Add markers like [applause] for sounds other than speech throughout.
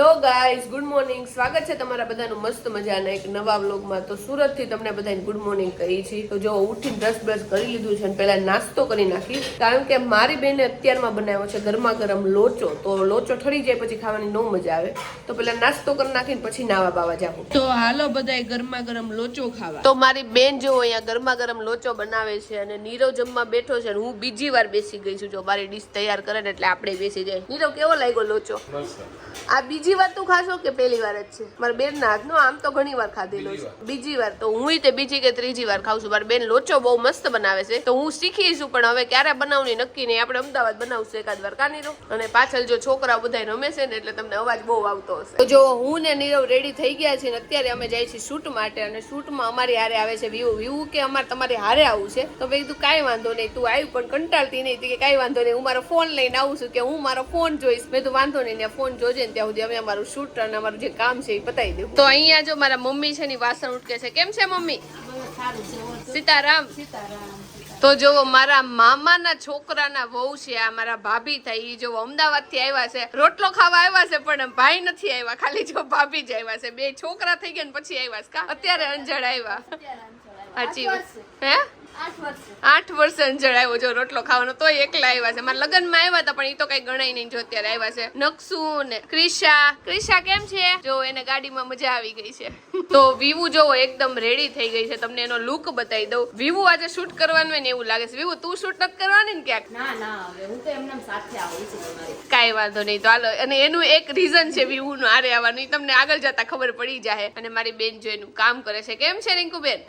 Hello guys good morning સ્વાગત છે તમારા બધાનું મસ્ત મજાના એક નવા વ્લોગમાં તો સુરતથી તમને બધાને ગુડ મોર્નિંગ કહી છે. તો જો ઉઠીને બ્રશ બ્રશ કરી લીધું છે અને પહેલા નાસ્તો કરી નાખી કારણ કે મારી બેને અત્યારમાં બનાવ્યો છે ગરમા ગરમ લોચો. તો લોચો ઠરી જાય પછી ખાવાની નો મજા આવે. તો પહેલા નાસ્તો કરી નાખીને પછી નાવા બાવા જાવ તો હાલો બધા ગરમા ગરમ લોચો ખાવા. તો મારી બેન જો અહીંયા ગરમા ગરમ લોચો બનાવે છે અને નીરવ જમવા બેઠો છે અને હું બીજી વાર બેસી ગઈ છું. જો મારી ડીશ તૈયાર કરે ને એટલે આપણે બેસી જાય. નીરવ કેવો લાગ્યો લોચો? આ બીજી વાર તું ખાશો કે પહેલી વાર જ છે? મારા બેન ના હાથનો આમ તો ઘણી વાર ખાધેલો છે. બીજી વાર તો હું તે બીજી કે ત્રીજી વાર ખાઉં છું. મારા બેન લોચો બહુ મસ્ત બનાવે છે. તો હું શીખીશું પણ હવે ક્યારે બનાવની નક્કી નહીં. આપણે અમદાવાદ બનાવશું એકાદ વાર. કાની રો અને પાછળ જો છોકરાઓ બધા રમે છે ને એટલે તમને અવાજ બહુ આવતો હશે. તો જો હું ને નીરવ રેડી થઈ ગયા છે ને અત્યારે અમે જાય છીએ શૂટ માટે અને શૂટમાં અમારી હારે આવે છે વ્યૂ વ્યૂ કે અમારે તમારે હારે આવું છે? તો ભાઈ તું કાંઈ વાંધો નહીં તું આવ્યું પણ કંટાળતી નહીં કે કાંઈ વાંધો નહીં. હું મારો ફોન લઈને આવું છું કે હું મારો ફોન જોઈશ. મેં તો વાંધો નહીં ત્યાં ફોન જોજે ને ત્યાં સુધી અમે અમારું શૂટ અને અમારું જે કામ છે એ પતાવી દઉં તો અહીંયા જો મારા મમ્મી છે ને વાસણ ઉટકે છે. કેમ છે મમ્મી? સીતારામ. તો જો મારા મામાના છોકરાના વહુ છે આ મારા ભાભી થાય એ જો અમદાવાદથી આવ્યા છે. રોટલો ખાવા આવ્યા છે પણ ભાઈ નથી આવ્યા. ખાલી જો ભાભી જ આવ્યા છે. બે છોકરા થઈ ગયા ને પછી આવ્યા છે. કા? અત્યારે અંજળ આવ્યા. સાચી વાત. હે? આઠ વર્ષ. અંજળ આવ્યો જો રોટલો ખાવાનો તોય એકલા આવ્યા છે. મારા લગ્નમાં આવ્યા હતા પણ એ તો કઈ ગણાય નહીં જો અત્યારે આવ્યા છે. નકસુ ને ક્રિશા. ક્રિશા કેમ છે? જો એને ગાડીમાં મજા આવી ગઈ છે. [laughs] તો વિવુ જોવો એકદમ રેડી થઈ ગઈ છે. તમને એનો લુક બતાવી દઉં. વિવુ આજે શૂટ કરવાનું હોય ને એવું લાગે છે. વિવુ તું શૂટ નથી કરવાની ને ક્યાંક? ના ના હવે હું તો એમના સાથે આવું છું કાંઈ વાંધો નહીં. તો હાલો અને એનું એક રીઝન છે વિવુ નું આરે આવવાનું. એ તમને આગળ જતા ખબર પડી જાય અને મારી બેન જો એનું કામ કરે છે. કેમ છે રિંકુબેન?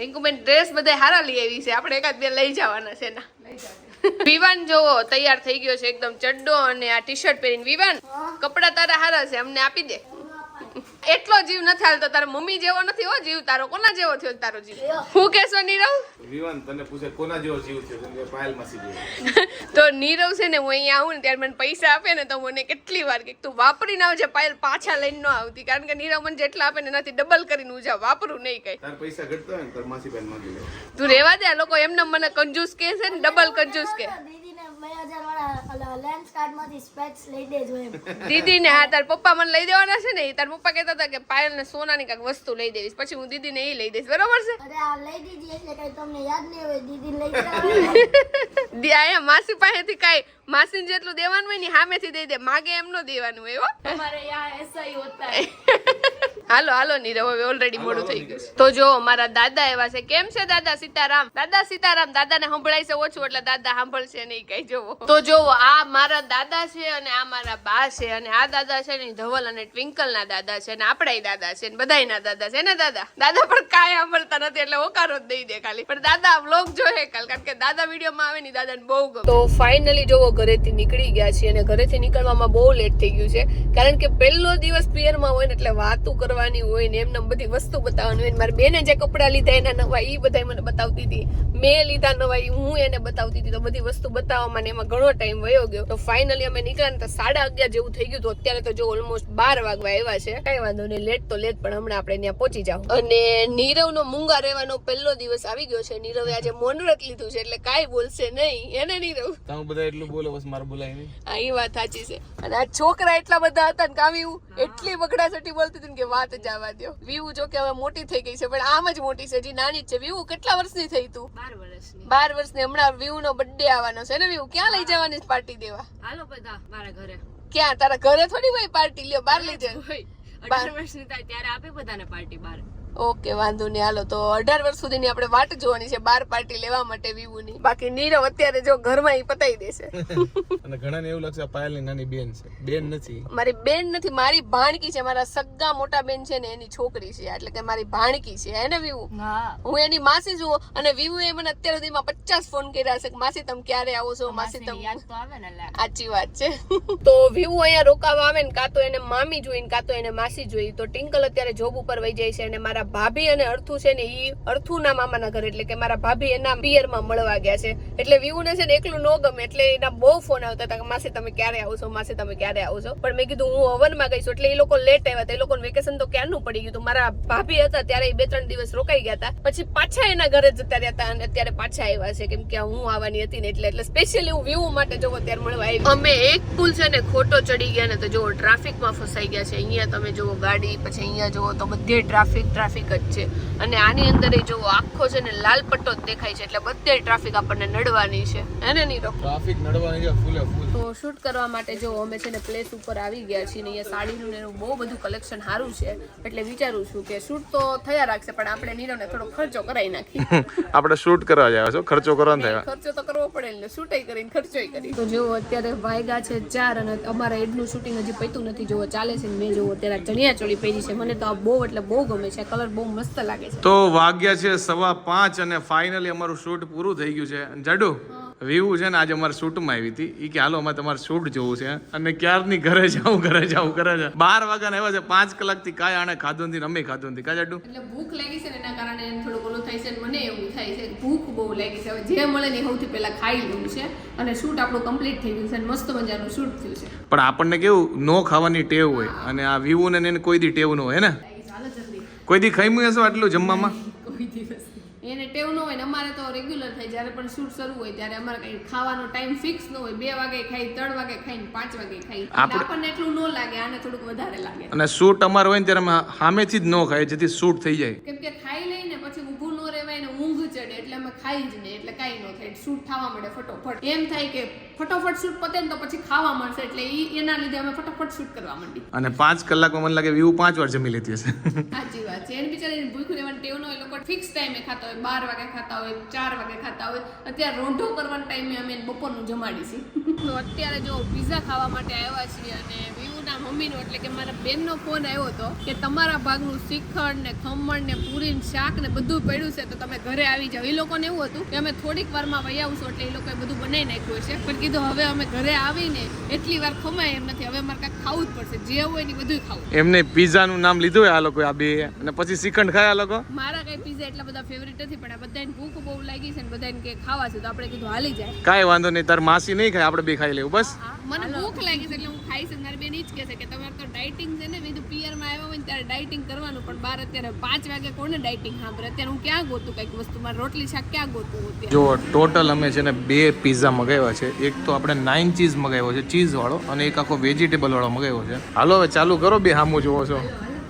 રિંકુબેન ડ્રેસ બધા હારા લઈ આવી છે. આપણે એકાદ બે લઈ જવાના છે ના વિવાન જોવો તૈયાર થઈ ગયો છે એકદમ ચડ્ડો અને આ ટી શર્ટ પહેરીને વિવાન. કપડા તારા હારા છે અમને આપી દે. એટલો જીવ નથી હાલતો તારો મમ્મી જેવો નથી હો જીવ તારો કોના જેવો થયો તારો જીવ? હું કેશો નીરવ? વિવાન તને પૂછે કોના જેવો જીવ થયો કે પાયલ માસી જેવો તો નીરવ છે ને હું અહીંયા આવું ને ત્યારે મને પૈસા આપે ને તો મને કેટલી વાર કે તું વાપરીને આવજે પાયલ પાછા લઈને ન આવતી. કારણ કે નીરવ મને જેટલા આપે ને એનાથી ડબલ કરીને હું વાપરું નહીં કઈ. તાર પૈસા ઘટતા હોય ને તાર માસી બેન માંગી લે. તું રેવા દે લોકો એમને મને કંજૂસ કે છે ને ડબલ કંજૂસ કે દીદીને બે હજાર વાળા લેન્સ કાર્ડમાંથી સ્પેક્સ લઈ દેજો એમ. દીદીને હા તાર પપ્પા મને લઈ દેવાના છે ને તાર પપ્પા કહેતા હતા કે પાયલ ને સોનાની કાંઈક વસ્તુ લઈ દેવીશ. પછી હું દીદીને એ લઈ દઈશ. બરોબર છે? અરે આ લઈ દીધી એટલે કઈ તમને યાદ નહીં હોય દીદી લઈ [laughs] ગયા દી. આયા માસી પાસેથી કાંઈ માસીને જેટલું દેવાનું હોય ને સામેથી દઈ દે. માગે એમ નો દેવાનું હોય [laughs] હાલો હાલો નીરવ હવે ઓલરેડી મોડું થઈ ગયું. તો જો મારા દાદા એવા છે. કેમ છે દાદા સીતારામ? દાદા સીતારામ દાદાને સંભળાય છે ઓછું એટલે દાદા સાંભળશે નહીં કઈ જોવો. તો જો આ મારા દાદા છે અને આ મારા બા છે અને આ દાદા છે ને ધવલ અને ટ્વિંકલ ના દાદા છે અને આપણા દાદા છે ને બધાય ના દાદા છે ને દાદા? દાદા પણ કાંઈ સાંભળતા નથી એટલે ઓકારો જ દઈ દે ખાલી. પણ દાદા વ્લોગ જોહે કાલ કારણ કે દાદા વિડીયોમાં આવે ને દાદાને બહુ ગમે. તો ફાઇનલી જોવો ઘરેથી નીકળી ગયા છીએ અને ઘરેથી નીકળવામાં બહુ લેટ થઈ ગયું છે. કારણ કે પહેલો દિવસ પિયરમાં હોય ને એટલે વાતું કરવાની હોય ને એમને બધી વસ્તુ બતાવવાની હોય મારી બેને જે કપડાં લીધા એના નવા એ બધા મને બતાવતી હતી. મેં લીધા નવા હું એને બતાવતી હતી. તો બધી વસ્તુ બતાવવામાં ને એમાં ઘણો ટાઈમ વયો ગયો. તો ફાઇનલી અમે નીકળ્યા ને તો સાડા અગિયાર જેવું થઈ ગયું તો અત્યારે તો જો ઓલમોસ્ટ બાર વાગવા આવ્યા છે. કઈ વાંધો નહીં લેટ તો લેટ પણ હમણાં આપણે ત્યાં પહોંચી જાવ અને નીરવનો મૂંગા રહેવાનો પહેલો દિવસ આવી ગયો છે. નીરવે આજે મોનવ્રત લીધું છે એટલે કાઈ બોલશે નહીં. એને નીરવ. તમે બધા એટલું બોલો બસ મારે બોલાય નહીં. હા એ વાત સાચી છે. અને આ છોકરા એટલા બધા હતા ને કામ એવું એટલી બગડાસટી બોલતી હતી કે વાત જ જવા દો વીવું જો કે હવે મોટી થઈ ગઈ છે પણ આમ જ મોટી છે હજી નાની જ છે. વીવું કેટલા વર્ષની થઈ તું? બાર વર્ષની. બાર વર્ષની. હમણાં વીવું નો બર્થડે આવવાનો છે ને વીવું ક્યાં લઈ જવાની પાર્ટી દેવા? હાલો બધા મારા ઘરે. ક્યાં? તારા ઘરે થોડી હોય પાર્ટી લ્યો બાર લઈ જાય. અઢાર વર્ષની થાય ત્યારે આપે બધાને પાર્ટી બાર ઓકે વાંધો નહીં. હાલો તો અઢાર વર્ષ સુધીની આપણે વાટ જોવાની છે બાર પાર્ટી લેવા માટે વિવુની. બાકી નીરવ અત્યારે જો ઘરમાં એ પતાઈ દેશે. [laughs] અને ઘણાને એવું લાગશે પાયલની નાની બેન છે. બેન નથી. મારી બેન નથી મારી ભાણકી છે. મારા સગા મોટા બેન છે ને એની છોકરી છે. એટલે કે મારી ભાણકી છે. એને વિવુ? હું. એની માસી છું અને વિવુ એ મને અત્યાર સુધીમાં પચાસ ફોન કર્યા છે કે માસી તમે ક્યારે આવો છો? માસી તમે યાદ તો આવે ને લે. સાચી વાત છે. [laughs] તો વિવુ અહીંયા રોકાવા આવે ને કાં તો એને મામી જોઈને કાં તો એને માસી જોઈ. તો ટિંકલ અત્યારે જોબ ઉપર વહી જાય છે અને મારા મારા ભાભી અને અર્થુ છે ને ઈ અર્થુના મામાના ઘરે, એટલે કે મારા ભાભી એના પિયરમાં મળવા ગયા છે. એટલે વ્યૂને છે ને એકલું ન ગમે, એટલે એના બહુ ફોન આવતા હતા કે, માસી, તમે ક્યારે આવશો માસી, તમે ક્યારે આવશો પણ મેં કીધું, હું હવનમાં છું. એટલે એ લોકો લેટ આવ્યા હતા. એ લોકોને વેકેશન તો ક્યારનું પડી ગયું હતું? મારા ભાભી હતા ત્યારે એ બે ત્રણ દિવસ રોકાઈ ગયા હતા. પછી પાછા એના ઘરે જતા રહ્યા હતા અને અત્યારે પાછા આવ્યા છે, કેમ કે હું આવવાની હતી ને એટલે એટલે સ્પેશિયલી હું વ્યૂ માટે જોવો ત્યારે મળવા આવી. અમે એક પુલ છે ને ખોટો ચડી ગયા ને તો જો ટ્રાફિકમાં ફસાઈ ગયા છે. અહીંયા તમે જુઓ ગાડી, પછી અહીંયા જુઓ તો બધે ટ્રાફિક ટ્રાફિક જ છે. અને આની અંદર એ જોવો આખો છે ને લાલ પટ્ટો જ દેખાય છે એટલે બધે ટ્રાફિક આપણને નડવાની છે. હે ને નીરવ? ટ્રાફિક નડવાની છે ફૂલે ફૂલ તો શૂટ કરવા માટે જો અમે છે ને પ્લેસ ઉપર આવી ગયા છીએ ને અહીંયા સાડીનું એનું બહુ બધું કલેક્શન સારું છે એટલે વિચારું છું કે શૂટ તો થયા રાખશે પણ આપણે નીરવને થોડો ખર્ચો કરાવી નાખી [laughs] આપણે શૂટ કરવા જાય છો ખર્ચો કરવાનો થાય ખર્ચો તો કરવો પડે ને શૂટાઈ કરીને ખર્ચોય કરી તો જો અત્યારે વાયગા છે ચાર અને અમારા એડનું શૂટિંગ હજી પૈતું નથી જોવો ચાલે છે ને મેં જોવો અત્યારે ચણિયા ચોળી પહેરી છે મને તો આ બહુ એટલે બહુ ગમે છે કલર બહુ મસ્ત લાગે છે. તો વાગ્યા છે સવા પાંચ અને ફાઇનલી અમારું શૂટ પૂરું થઈ ગયું છે. જાડુ વ્યૂ છે ને આજે અમારે શૂટમાં આવી હતી. એ કે હાલો અમે તમારે શૂટ જોવું છે. અને ક્યારની ઘરે જાઉં ઘરે જાઉં ઘરે જાઉં. બાર વાગ્યા આવ્યા છે પાંચ કલાકથી કાંઈ આણે ખાધું નથી અમે ખાધું નથી. કા જાડું? એટલે ભૂખ લાગી છે ને એના કારણે થોડુંક ઓલું થાય છે મને એવું થાય છે ભૂખ બહુ લાગી છે. હવે જે મળે ને સૌથી પહેલા ખાઈ લેવું છે. અને શૂટ આપણું કમ્પ્લીટ થઈ ગયું છે અને મસ્ત મજાનું શૂટ થયું છે. પણ આપણને કેવું નો ખાવાની ટેવ હોય. અને આ વ્યૂ ને એને કોઈ દી ટેવ ન હોય ને? કોઈ દી ખાઈ હશો આટલું જમવામાં? કોઈ દિવસ એને ટેવ ન હોય ને અમારે તો રેગ્યુલર થાય જ્યારે પણ શૂટ શરૂ હોય ત્યારે અમારે કઈ ખાવાનો ટાઈમ ફિક્સ ન હોય. બે વાગે ખાઈ ત્રણ વાગે ખાઈ પાંચ વાગે ખાઈ. આપણે- આપણને એટલું ન લાગે આને થોડુંક વધારે લાગે. અને શૂટ અમારે હોય ને ત્યારે અમે સામેથી જ ન ખાય જેથી શૂટ થઈ જાય. કેમ કે ખાઈ લઈને પછી ઊભું ન રહેવાય ને ઊંઘ ચડે એટલે અમે ખાઈ જ નહીં એટલે કાંઈ ન થાય. શૂટ થવા મળે ફટોફટ. એમ થાય કે ફટોફટ શૂટ પતે ને તો પછી ખાવા મળશે એટલે એ એના લીધે અમે ફટોફટ શૂટ કરવા માંડી. અને પાંચ કલાકમાં મને લાગે વ્યૂ પાંચ વાર જમી લેતી હશે. સાચી વાત છે. એને બિચારી ભૂખ રહેવાની ટેવ ન એ લોકો ફિક્સ ટાઈમે ખાતા હોય બાર વાગે ખાતા હોય ચાર વાગે ખાતા હોય. અત્યારે રોંઢો કરવાના ટાઈમે અમે બપોરનું જમાડીશું તો અત્યારે જો પીઝા ખાવા માટે આવ્યા છીએ અને વ્યૂના મમ્મીનો એટલે કે મારા બેનનો ફોન આવ્યો હતો કે તમારા ભાગનું શિખર ને ખમણ ને પૂરી શાક ને બધું પડ્યું છે તો તમે ઘરે આવી જાવ લોકોને એવું હતું કે અમે થોડીક વારમાં વહી આવશું એટલે એ લોકોએ બધું બનાવી નાખ્યું છે પણ કીધું હવે અમે ઘરે આવીને એટલી વાર ખમાય એમ નથી. હવે અમારે કાંઈક ખાવું જ પડશે. જે હોય ને એ બધું ખાવું. એમને પિઝાનું નામ લીધું હોય આ લોકો આ બે. અને પછી શ્રીખંડ ખાય આ લોકો? મારા કઈ પીઝા એટલા બધા ફેવરેટ નથી પણ આ બધાને ભૂખ બહુ લાગી છે ને બધાને કે ખાવા છે તો આપણે કીધું હાલી જાય. કાંઈ વાંધો નહીં તાર માસી નહીં ખાય આપણે બે ખાઈ લેવું બસ. મને ભૂખ લાગી છે એટલે હું ખાઈશ છે મારી બેન ઈ જ કહેશે કે તમારે તો ડાયટિંગ છે ને મેં કીધું પિયરમાં આવ્યા હોય ને ત્યારે ડાયટિંગ કરવાનું પણ બાર અત્યારે પાંચ વાગે કોને ડાયટિંગ સાંભળે? અત્યારે હું ક્યાં ગોતું કંઈક વસ્તુ? મારે રોટલી ક્યાં જો ટોટલ અમે છે ને બે પિઝા મગાવ્યા છે. એક તો આપણે નાઇન ચીઝ મગાવ્યો છે ચીઝ વાળો અને એક આખો વેજીટેબલ વાળો મગાવ્યો છે. હાલો હવે ચાલુ કરો બે હામું જોવો છો.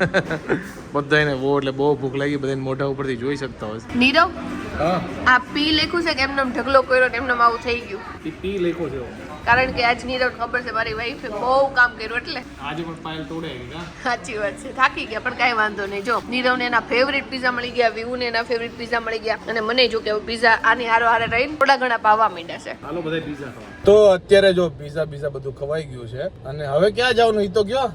[laughs] બધાને બહુ એટલે બહુ ભૂખ લાગી બધાને મોઢા ઉપરથી જોઈ શકતા હોય નીરવ હા. આ પી લખ્યું છે કે એમનો ઢગલો કર્યો એમનો એમને આવું થઈ ગયું? પી લેખો છે. કારણ કે આજ નીરવ ખબર છે મારી વાઈફે બહુ કામ કર્યું એટલે. આજે પણ ફાઇલ તોડે કા સાચી વાત છે થાકી ગયા પણ કાંઈ વાંધો નહીં. જો નીરવને એના ફેવરિટ પીઝા મળી ગયા વિવુને એના ફેવરિટ પીઝા મળી ગયા અને મને જો કે પીઝા આની હારો હારે રહીને થોડા ઘણા પાવા માંડ્યા છે. હાલો બધા પીઝા ખાવા. તો અત્યારે જો પીઝા પીઝા બધું ખવાઈ ગયું છે અને હવે ક્યાં જવાનું? ઈ તો કયો?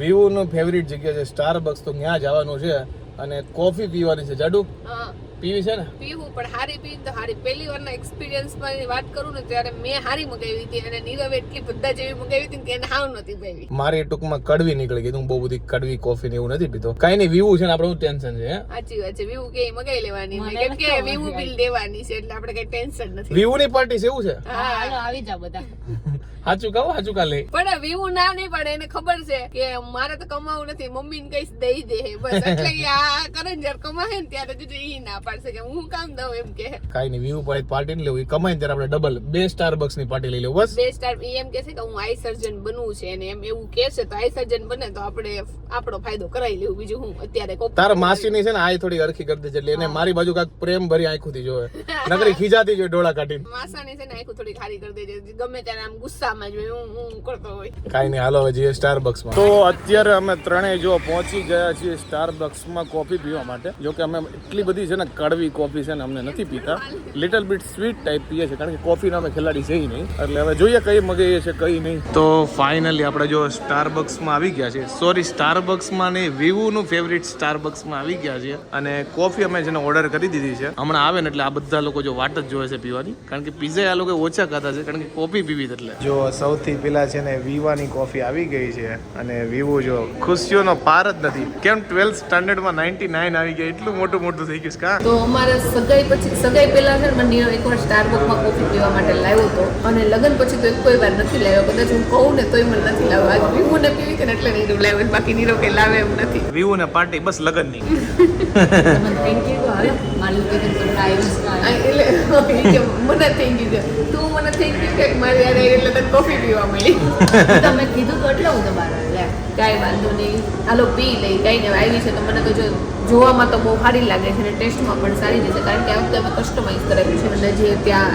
વ્યૂ નું ફેવરિટ જગ્યા છે સ્ટારબક્સ તો ત્યાં જવાનું છે અને કોફી પીવાની છે. જાડુ? હા. પીવી છે ને? પીવું પણ હારી પીવી તો હારી પહેલી વારના એક્સપિરિયન્સમાં વાત કરું ને ત્યારે મેં હારી મગાવી હતી અને નીરવે એટલી બધા જેવી મગાવી હતી કે એને હાવ નહોતી ભાવી. મારી ટૂંકમાં કડવી નીકળી ગઈ હું બહુ બધી કડવી કોફી ને એવું નથી પીતો. કઈ નહીં વ્યૂ છે ને આપણે ટેન્શન છે સાચી વાત છે વીવું કે મગાવી લેવાની કેમ કે વીવું બિલ દેવાની છે એટલે આપણે કઈ ટેન્શન નથી. વ્યૂ ની પાર્ટી છે એવું છે? હા. આવી જા બધા. [laughs] સાચું કહો સાચું કાલે. પણ વીવું ના નહીં પડે એને ખબર છે કે મારે તો કમાવું નથી. મમ્મી ને કઈ દઈ દે બસ. એટલે આ કરે જયારે કમાય ને ત્યારે જુજુ ઈ ના પાડશે કે હું કામ દઉં એમ કે. કાઈ નહીં વ્યૂ પાર્ટી પાર્ટી લેવું એ કમાઈને ત્યારે આપણે ડબલ બે સ્ટારબક્સની પાર્ટી લઈ લેવું બસ. બે સ્ટાર એ એમ કે છે કે હું આઈ સર્જન બનવું છે અને એમ એવું કે છે તો આઈ સર્જન બને તો આપણે આપણો ફાયદો કરાવી લેવું. બીજું હું અત્યારે તારા માસી ની છે ને આઈ થોડી અરખી કરી દેજે એટલે એને મારી બાજુ કાક પ્રેમ ભરી આંખોથી જોવે. નકરી ખીજાતી જોઈએ ડોળા કાઢીને. [laughs] માસાની છે ને આખું થોડી ખારી કરી દેજે. ગમે ત્યારે આમ ગુસ્સામાં જોઈએ હું હું કરતો હોય. કાંઈ નહીં હાલો જઈએ સ્ટારબક્સમાં. તો અત્યારે અમે ત્રણેય જો પહોંચી ગયા છીએ સ્ટારબક્સમાં કોફી પીવા માટે. જો કે અમે એટલી બધી છે ને કડવી કોફી છે ને અમને નથી પીતા. લિટલ બીટ સ્વીટ ટાઈપ પીએ છે કારણ કે કોફીના અમે ખેલાડી છે નહીં. એટલે હવે જોઈએ કઈ મગાઈએ છે કઈ નહીં. તો ફાઇનલી આપણે જો સ્ટારબક્સમાં આવી ગયા છે સોરી સ્ટારબક્સમાં ને વિવુનું ફેવરિટ સ્ટારબક્સમાં આવી ગયા છે અને કોફી અમે જેને ઓર્ડર કરી દીધી છે, હમણાં આવે ને એટલે આ બધા લોકો જો વાટ જ જોવે છે પીવાની. કારણ કે પીઝા આ લોકો ઓછા ખાતા છે, કારણ કે કોફી પીવી એટલે. જો સૌથી પેલા છે ને વિવાની કોફી આવી ગઈ છે અને વિવો જો ખુશીઓનો પાર જ નથી. કેમ ટ્વેલ્થ સ્ટાન્ડર્ડમાં નાઇન્ટી નાઇન આવી ગયા, એટલું મોટું મોટું થઈ ગયું કા? તો અમારે સગાઈ પછી સગાઈ પહેલાં છે ને મને એકવાર સ્ટારબક્સમાં કોફી પીવા માટે લાવ્યો હતો. અને લગ્ન પછી તો એક કોઈ વાર નથી લાવ્યો. કદાચ હું કહું ને તોય મને નથી લાવ્યો. આજ ને પીવી છે ને એટલે નીરવ લાવ્યો. બાકી નીરો કે લાવે એમ નથી. વિવો ને પાર્ટી બસ લગનની. થેન્ક યુ હવે મારું એટલે મને થેન્ક ગયું તું મને થેન્ક યુ કે મારી યાર એટલે તને કોફી પીવા મળી. તમે કીધું તો એટલે હું તમારા લે. કાંઈ વાંધો નહીં. હાલો પી લઈ. કાંઈ ને આવી છે તો મને તો જો જોવામાં તો બહુ સારી લાગે છે અને ટેસ્ટમાં પણ સારી જશે કારણ કે આ વખતે અમે કસ્ટમાઇઝ કરાવ્યું છે. અને જે ત્યાં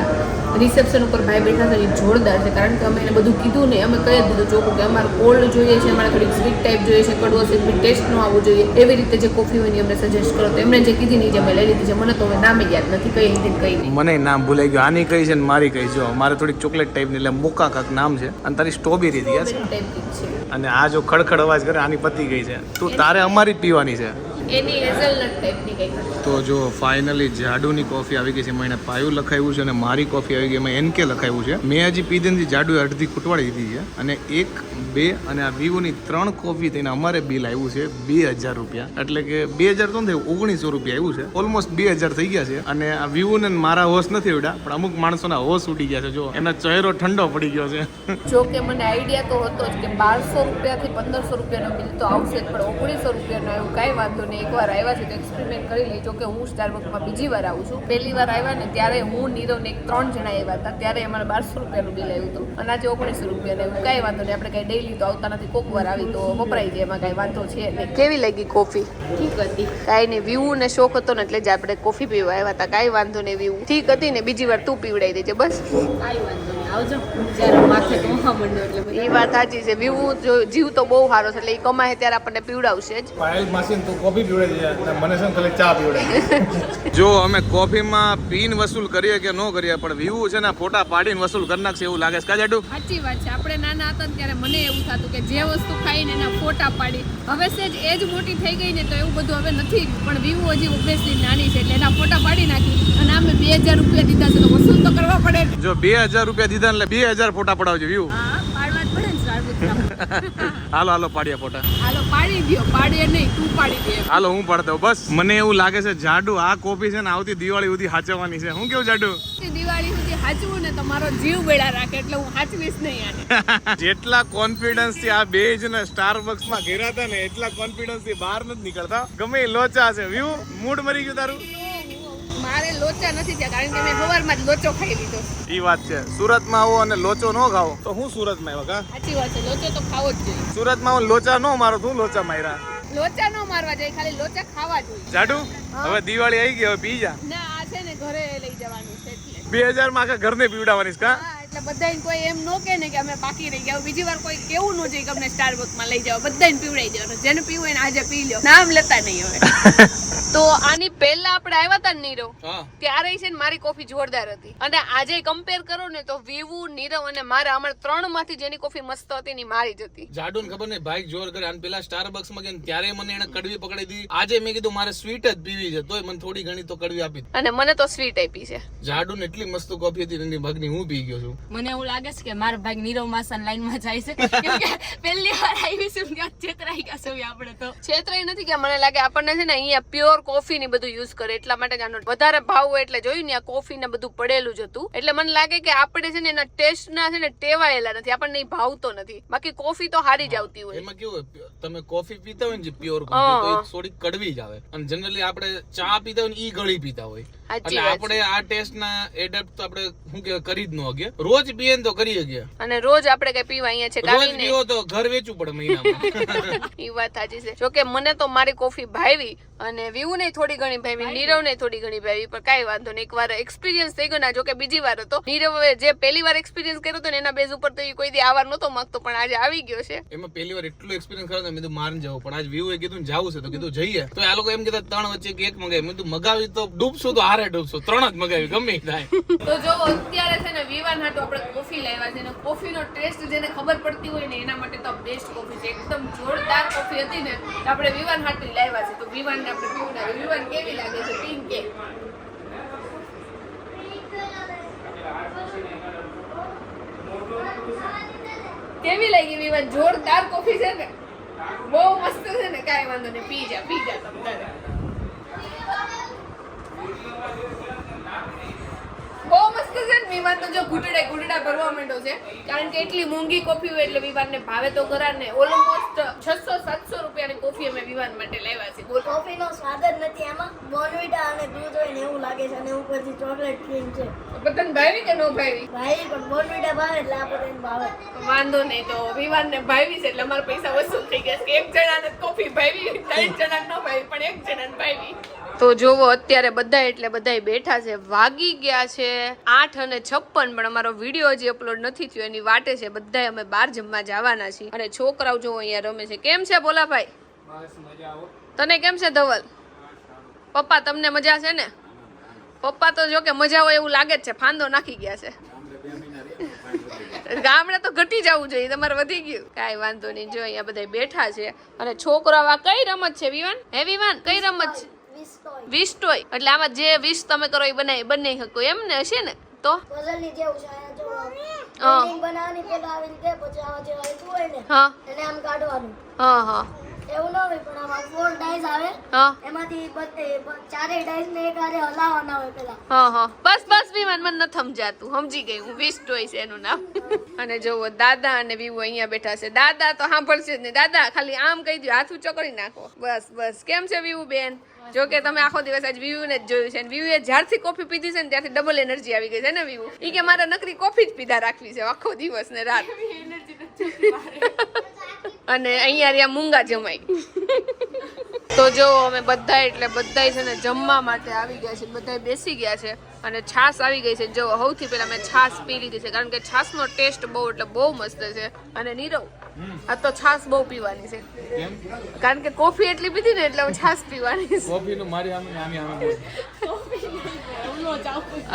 રિસેપ્શન ઉપર ભાઈ બેઠા છે એ જોરદાર છે. કારણ કે અમે એને બધું કીધું ને અમે કહી દીધું ચોખ્ખું કે અમારે કોલ્ડ જોઈએ છે અમારે થોડીક સ્વીટ ટાઈપ જોઈએ છે કડવો છે ટેસ્ટ નો આવવું જોઈએ. એવી રીતે જે કોફી હોય અમને સજેસ્ટ કરો. તો એમણે જે કીધી ને જે અમે લઈ લીધી છે મને તો હવે નામ યાદ નથી કઈ રીતે કઈ નહીં. મને નામ ભૂલાઈ ગયું. આની કઈ છે ને મારી કઈ? જો મારે થોડીક ચોકલેટ ટાઈપની એટલે મોકા કાક નામ છે. અને તારી સ્ટ્રોબેરી છે. અને આ જો ખડખડ અવાજ કરે આની પતી ગઈ છે. તું તારે અમારી જ પીવાની છે. એની હેઝલનટ ટાઈપની કંઈક તો જો ફાઇનલી જાડુની કોફી આવી ગઈ છે એમાં એને પાયું લખાયું છે અને મારી કોફી આવી ગઈ એમાં એનકે લખાયું છે. મેં હજી પીધી નથી જાડુએ અડધી ખૂટવાડી દીધી છે અને એક બે અને આ વિવોની ત્રણ કોફી થઈને અમારે બિલ આવ્યું છે બે હજાર રૂપિયા. એટલે કે બે હજાર તો નથી ઓગણીસો રૂપિયા આવ્યું છે. ઓલમોસ્ટ બે હજાર થઈ ગયા છે અને આ વિવોને મારા હોશ નથી ઉડ્યા પણ અમુક માણસોના હોશ ઉડી ગયા છે. જો એનો ચહેરો ઠંડો પડી ગયો છે. જો કે મને આઈડિયા તો હતો જ કે બારસો રૂપિયાથી પંદરસો રૂપિયાનો બિલ તો આવશે પણ ઓગણીસો રૂપિયાનો એવું કાંઈ વાંધો નહીં. એકવાર આવ્યા છે તો એક્સપેરિમેન્ટ કરી લઈ. જો કે હું સ્ટારબક્સમાં બીજી વાર આવું છું. પહેલી વાર આવ્યા ને ત્યારે હું નીરવ ને એક ત્રણ જણા આવ્યા હતા. ત્યારે અમારે બારસો રૂપિયાનું બિલ આવ્યું હતું. અને આજે ઓગણીસો રૂપિયા એવું કાંઈ વાંધો નહીં. આપણે કાંઈ ડેઈલી તો આવતા નથી. કોક વાર આવી તો વપરાઈ જાય એમાં કાંઈ વાંધો છે નહીં. કેવી લાગી કોફી ઠીક હતી. કાંઈ નહીં વ્યૂ ને શોખ હતો ને એટલે જ આપણે કોફી પીવા આવ્યા હતા. કાંઈ વાંધો નહીં વ્યૂ ઠીક હતી ને બીજી વાર તું પીવડાવી દેજે બસ. કાંઈ વાંધો આવજો. જ્યારે માથે ધોવા માંડો એટલે એ વાત સાચી છે. વિવું જો જીવ તો બહુ સારો છે એટલે એ કમાય ત્યારે આપણને પીવડાવશે જ. પાયલ માસીને તું કોફી પીવડાવી દે મને ખાલી ચા પીવડાવી [laughs] જો અમે કોફીમાં પીન વસૂલ કરીએ કે ન કરીએ પણ વ્યૂ છે ને ફોટા પાડીને વસૂલ કરી નાખશે એવું લાગે છે. કા જાડુ? સાચી વાત છે. આપણે નાના હતા ને ત્યારે મને એવું થતું કે જે વસ્તુ ખાઈને એના ફોટા પાડી. હવે સેજ એજ મોટી થઈ ગઈ ને તો એવું બધું હવે નથી. પણ વિવો હજી ઓબ્વિયસલી નાની છે એટલે એના ફોટા પાડી નાખી. અને અમે બે હજાર રૂપિયા દીધા છે તો વસૂલ તો કરવા પડે ને. જો બે હજાર રૂપિયા દીધા એટલે બે હજાર ફોટા પડાવજો વ્યૂ. જ [laughs] હાલો હાલો પાડ્યા ફોટા. હાલો પાડી દો પાડીએ નહીં તું પાડી દે હાલો હું પાડતો બસ. મને એવું લાગે છે જાડુ આ કોપી છે ને આવતી દિવાળી સુધી હાચવવાની છે. હું કેવું જાડુ? દિવાળી સુધી હાચવું ને તમારો જીવ બેડા રાખે એટલે હું હાચવીશ નહીં આને. [laughs] જેટલા કોન્ફિડન્સથી આ બે ને સ્ટારબક્સમાં ઘેરા હતા ને એટલા કોન્ફિડન્સથી બહાર નથી નીકળતા. ગમે લોચા છે વ્યૂ. મૂડ મરી ગયું તારું? મારે લોચા નથી થયા કારણ કે મેં સવારમાં જ લોચો ખાઈ લીધો. ઈ વાત છે. સુરતમાં આવો અને લોચો ન ખાઓ તો હું સુરતમાં આવ્યો કા? સાચી વાત છે લોચો તો ખાવો જ જોઈએ. સુરતમાં હું લોચા નો મારો તું લોચા માર્યા. લોચા નો મારવા જાય ખાલી લોચા ખાવા જોઈએ. જાડુ હવે દિવાળી આવી ગઈ હવે પી જા. ના આ છે ને ઘરે લઈ જવાનું છે એટલે. બે હજારમાં આખા ઘરને પીવડાવવાની છે કા? હા એટલે બધાને કોઈ એમ ન કહે ને કે અમે બાકી રહી ગયા. બીજી વાર કોઈ કેવું ન જોઈએ કે અમને સ્ટારબક્સ લઈ જાવ બધાને પીવડાઈ દેવાનું. જેને પીવું એને આજે પી લ્યો. નામ લેતા નહીં હવે. [laughs] તો આની પહેલા આપણે આવ્યા હતા ને નીરવ? હા. ત્યારે છે ને મારી કોફી જોરદાર હતી. અને આજે કમ્પેર કરો ને તો વિવુ નીરવ અને મારા અમારા ત્રણમાંથી જેની કોફી મસ્ત હતી ની મારી જ હતી. જાડુ ખબર નહીં ભાઈ જોર કરે. અને પેલા સ્ટારબક્સમાં ગયા ને ત્યારે મને એને કડવી પકડી દીધી આજે મેં કીધું મારે સ્વીટ જ પીવી છે તોય મને થોડી ઘણી તો કડવી આપી અને મને તો સ્વીટ આપી છે. જાડુ ને એટલી મસ્ત કોફી હતી ને એની ભાગની હું પી ગયો છું. મને એવું લાગે છે કે મારા ભાઈ નીરવ માસન લાઈનમાં જાય છે. કેમ કે પહેલી વાર આવી છું ત્યાં છેતરાઈ ગયા છે આપણે તો. છેતરાઈ નથી કે મને લાગે આપણને છે ને અહીંયા પ્યોર કોફી ની બધું યુઝ કરે. એટલા માટે જ આનો વધારે ભાવ હોય એટલે જોયું ને આ કોફી ને બધું પડેલું જ હતું. એટલે મને લાગે કે આપણે છે ને એના ટેસ્ટ ના છે ને ટેવાયેલા નથી. આપણને ભાવતો નથી. બાકી કોફી તો હારી જ આવતી હોય. એમાં કેવું હોય, તમે કોફી પીતા હોય ને પ્યોર. કોફી તો થોડી કડવી જ આવે. અને જનરલી આપણે ચા પીતા હોય ને ઈ ગળી પીતા હોય. એટલે આપણે આ ટેસ્ટ ના એડેપ્ટ તો આપણે શું કે કરી જ ન હગીએ રોજ પીએ તો કરી શકીએ. અને રોજ આપણે કઈ પીવા અહીંયા છે રોજ પીવો તો ઘર વેચવું પડે મહિનામાં. [laughs] એ વાત સાચી છે. જોકે મને તો મારી કોફી ભાવી અને વ્યૂ ને થોડી ઘણી ભાવી નીરવ ને થોડી ઘણી ભાવી પણ કાંઈ વાંધો નહીં. એકવાર એક્સપિરિયન્સ થઈ ગયો ને જોકે બીજી વાર હતો. નીરવે જે પહેલી વાર એક્સપિરિયન્સ કર્યો હતો ને એના બેઝ ઉપર તો એ કોઈ દી આવાર નહોતો માંગતો પણ આજે આવી ગયો છે. એમાં પહેલી વાર એટલું એક્સપિરિયન્સ કર્યો ને મેં કીધું માર જવું પણ આજ વ્યૂ એ કીધું જવું જાવું છે તો કીધું જઈએ. તો આ લોકો એમ કીધા ત્રણ વચ્ચે કે એક મગાવી. મેં કીધું મગાવી તો ડૂબશું તો હારે ડૂબશું ત્રણ જ મગાવી ગમે ઈ થાય. તો જો અત્યારે છે ને વિવાન હાટુ આપણે કોફી લાવ્યા છે કોફીનો ટેસ્ટ જેને ખબર પડતી હોય ને એના માટે તો બેસ્ટ કોફી છે. એકદમ જોરદાર કોફી હતી ને આપણે વિવાન હાટુ લાવ્યા છે. તો વિવાનને આપણે પીવડાવી વિવાન કેવી લાગે છે? પિંક કે? કેવી લાગી વિવાન? જોરદાર કોફી છે ને. બહુ મસ્ત છે ને. કાંઈ વાંધો નહીં. પી જા પી જા તમ. તારે છે ને વિમાન તો જો ઘૂંટડે ઘૂંટડા ભરવા માંડો છે. કારણ કે એટલી મોંઘી કોફી હોય એટલે વિવાનને ભાવે તો ખરા ને ઓલમોસ્ટ છસો સાતસો રૂપિયાની કોફી અમે વિમાન માટે લાવ્યા છે બોલ. કોફીનો સ્વાદ જ નથી એમાં બોર્નવિટા અને દૂધ હોય ને એવું લાગે છે અને ઉપરથી ચોકલેટ ક્રીમ છે. બધાને ભાવી કે નો ભાવી? ભાઈ પણ બોર્નવિટા ભાવે એટલે આ બધાને ભાવે. વાંધો નહીં તો વિવાનને ભાવી છે એટલે અમારા પૈસા વસૂલ થઈ ગયા છે. કે એક જણાને કોફી ભાવી ત્રણ જણા ન ભાવી પણ એક જણાને ભાવી. તો જોવો અત્યારે બધા એટલે બધા બેઠા છે વાગી ગયા છે આઠ અને છપ્પન પણ અમારો વીડિયો હજી અપલોડ નથી થયો એની વાટે છે બધા અમે બહાર જમવા જવાના છીએ. અને છોકરાઓ જોવો અહીંયા રમે છે. કેમ છે બોલાભાઈ તને કેમ છે ધવલ? પપ્પા તમને મજા છે ને? પપ્પા તો જો કે મજા હોય એવું લાગે જ છે ફાંદો નાખી ગયા છે. ગામડે તો ઘટી જવું જોઈએ તમારે વધી ગયું. કાંઈ વાંધો નહીં જો અહીંયા બધા બેઠા છે. અને છોકરાઓ આ કઈ રમત છે વિવાન? હે વિવાન કઈ રમત છે? વીસ ટોય વિશ ટોય એટલે આમાં જે વિશ તમે કરો એ બનાવી બનાવી શકો એમ ને હશે ને? તો? પઝલની જેવું છે અહીંયા જો હા. બનાવવાની પેલા આવી રીતે પછી આવા જે આવતું હોય ને હા. એને આમ કાઢવાનું. હા હા. એવું ન હોય પણ આમાં ફોર ડાઈસ આવે. હા. એમાંથી ચારેય ડાઈસ ને એક હારે હલાવવાના હોય પેલા. હા હા. બસ બસ વિમાન મને નથી સમજાતું. સમજી ગઈ હું. ટોય છે એનું નામ. અને જોવો દાદા અને વિવો અહીંયા બેઠા છે. દાદા તો સાંભળશે જ ને દાદા ખાલી આમ કહી દો હાથ ઊંચો કરી નાખો. બસ બસ. કેમ છે વિવુ બેન? જો કે તમે આખો દિવસ આજ વ્યૂને જ જોયું છે અને વ્યૂએ જ્યારથી કોફી પીધી છે ને ત્યારથી ડબલ એનર્જી આવી ગઈ છે ને વ્યૂ ઈ કે મારે નકરી કોફી જ પીધા રાખવી છે આખો દિવસ ને રાત. [laughs] અને અહીંયા રહ્યા મૂંગા જમાઈ. [laughs] તો જો અમે બધા એટલે બધા છે ને જમવા માટે આવી ગયા છે બધા બેસી ગયા છે અને છાસ આવી ગઈ છે. જો સૌથી પહેલા મેં છાસ પી લીધી છે કારણ કે છાસનો ટેસ્ટ બહુ એટલે બહુ મસ્ત છે. અને નીરવ આ તો છાસ બહુ પીવાની છે. કેમ? કારણ કે કોફી એટલી પીધી ને એટલે હું છાસ પીવાની છે. કોફી નું મારી સામે ને આમી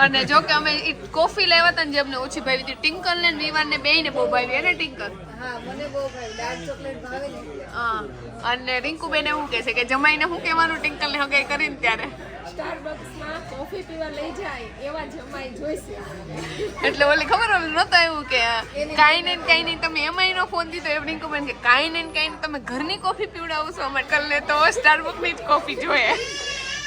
અને જો કે અમે ઈ કોફી લેવા હતા ને જે અમને ઓછી ભાવી હતી. ટિંકલ ને વિવાન ને બેય ને બહુ ભાવી એને ટિંકલ? હા મને બહુ ચોકલેટ ને. હા. અને રિંકુબેન એવું કહે છે કે જમાઈને હું કહેવાનું ટિંકલ ને હગાઈ કરીને ત્યારે? સ્ટારબક્સમાં કોફી પીવા લઈ જાય એવા જમાઈ જોઈશે એટલે ઓલી ખબર ઓલું નતો એવું કે કાંઈ નહીં ને કાંઈ નહીં તમે એમાંય નો ફોન દીધો એમ રિંકુબેન કે કાંઈ નહીં ને કાંઈ નહીં તમે ઘરની કોફી પીવડાવો છો અમારે કલને તો સ્ટારબક્સની જ કોફી જોઈએ.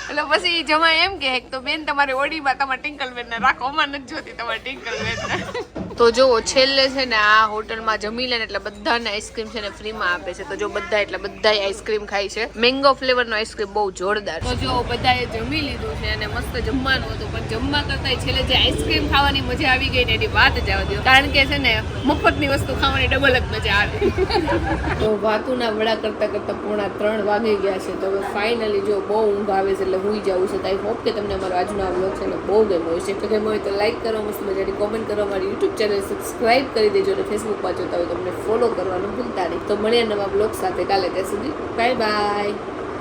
એટલે પછી જમા એમ કે તો બેન તમારે ઓડીમાં તમારે ટિંકલ બેન ને રાખો અમારે નથી જોતી તમારે ટિંકલ બેન તો જો છેલ્લે છે ને આ હોટલમાં જમી લે ને એટલે બધાને આઈસ્ક્રીમ છે ને ફ્રીમાં આપે છે. તો જો બધા એટલે બધા આઈસ્ક્રીમ ખાય છે. મેંગો ફ્લેવરનો આઈસ્ક્રીમ બહુ જોરદાર તો જો બધાએ જમી લીધું છે અને મસ્ત જમવાનું હતું. પણ જમવા કરતા છેલ્લે જે આઈસ્ક્રીમ ખાવાની મજા આવી ગઈ ને એની વાત જ દો કારણ કે છે ને મફતની વસ્તુ ખાવાની ડબલ જ મજા આવે. તો વાતુના વડા કરતા કરતા પોણા ત્રણ વાગી ગયા છે. તો હવે ફાઇનલી જો બહુ ઊંઘ આવે છે એટલે હુઈ જવું છે. તો આઈ હોપ કે તમને અમારો આજનો આ બ્લોગ છે ને બહુ ગમ્યો છે તો ગમ્યો હોય તો લાઈક કરો મસ્ત મજાની કોમેન્ટ કરો. અમારી યુટ્યુબ ચેનલ સબસ્ક્રાઇબ કરી દેજો અને ફેસબુકમાં જોતા હોય તો તમને ફોલો કરવાનું ભૂલતા નહીં. તો મળીએ નવા બ્લોગ સાથે કાલે, ત્યાં સુધી બાય બાય